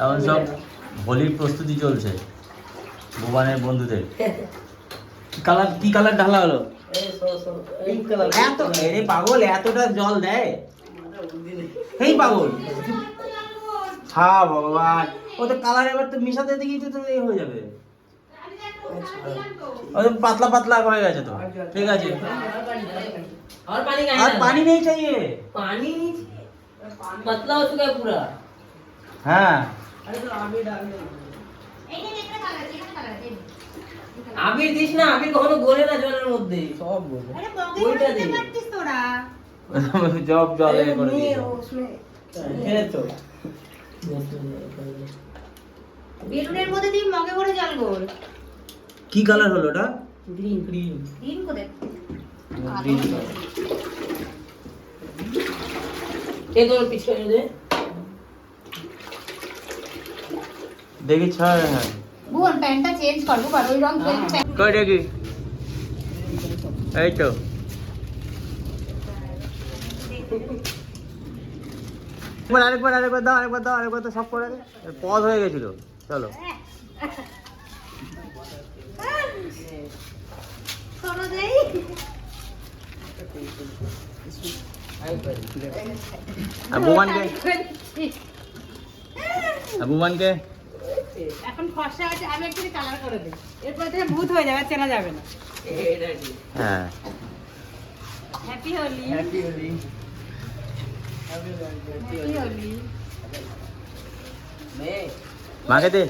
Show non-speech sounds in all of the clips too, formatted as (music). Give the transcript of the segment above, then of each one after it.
এখন সব হোলির প্রস্তুতি চলছে ভুবানের বন্ধুদের। কালার কি কালার ঢালা হলো? এত এরে পাগল এতটা জল দেয়? এই পাগল। হা ভগবান। ও তো কালার এবার তো মিশাতে দেখি তো এই হয়ে যাবে। পাতলা পাতলা হয়ে গেছে তো। ঠিক আছে। আর পানি নেই চাই পানি পাতলা হয়ে পুরা। হ্যাঁ। আবির দিস না আবির কখনো গলে না জলের মধ্যে। সব গলে ওইটা (laughs) জলে করে দিই তো। বেলুনের মধ্যে তুই মগে ভরে জল গোল। কি কালার হলো ওটা? গ্রিন গ্রিন গ্রিন পিছনে দে। দেখি ছয় হ্যাঁ ভুবন প্যান্টটা চেঞ্জ কর ভুবন ওই রং কই দেখি? এই তো। একবার আরেকবার আরেকবার দাও আরেকবার দাও আরেকবার তো সব করে পজ হয়ে গেছিল। চলো। সরো দেই। আর বুমানকে? আর আছে। এখন খসা আছে আমি একটু কালার করে দিই। এরপর থেকে ভূত হয়ে যাবে চেনা যাবে না। হ্যাপি হোলি হ্যাপি হোলি মাকে দে।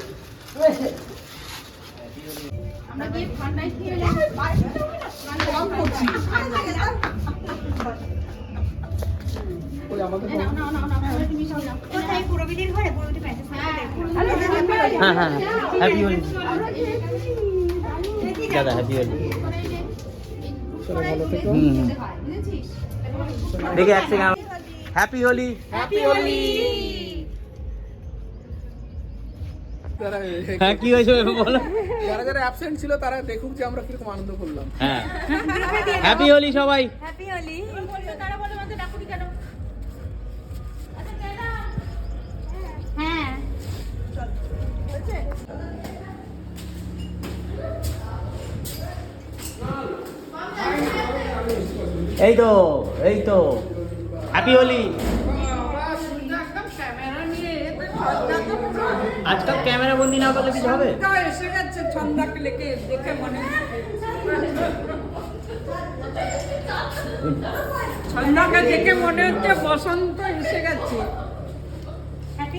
আমরা কোথায়? পুরবিদির ঘরে? পুরবিদি প্যান্ট হ্যাঁ হ্যাঁ হ্যাপি হোলি দাদা হ্যাপি হোলি হুম। হুম। এক second happy Holi happy Holi হ্যাঁ কি হয়েছে বলো? যারা যারা অ্যাবসেন্ট ছিল তারা দেখুক যে আমরা কীরকম আনন্দ করলাম। হ্যাঁ। (laughs) হ্যাপি হোলি সবাই। হ্যাপি হোলি তারা বলে আমাদের ডাকুনি কেন হ্যাঁ এই তো এই তো। হ্যাপি হোলি আজকাল ক্যামেরা বন্দি না করলে কিছু হবে? এসে গেছে ছন্দাকে লেগে দেখে মনে ছন্দাকে দেখে মনে হচ্ছে বসন্ত এসে গেছে। হ্যাপি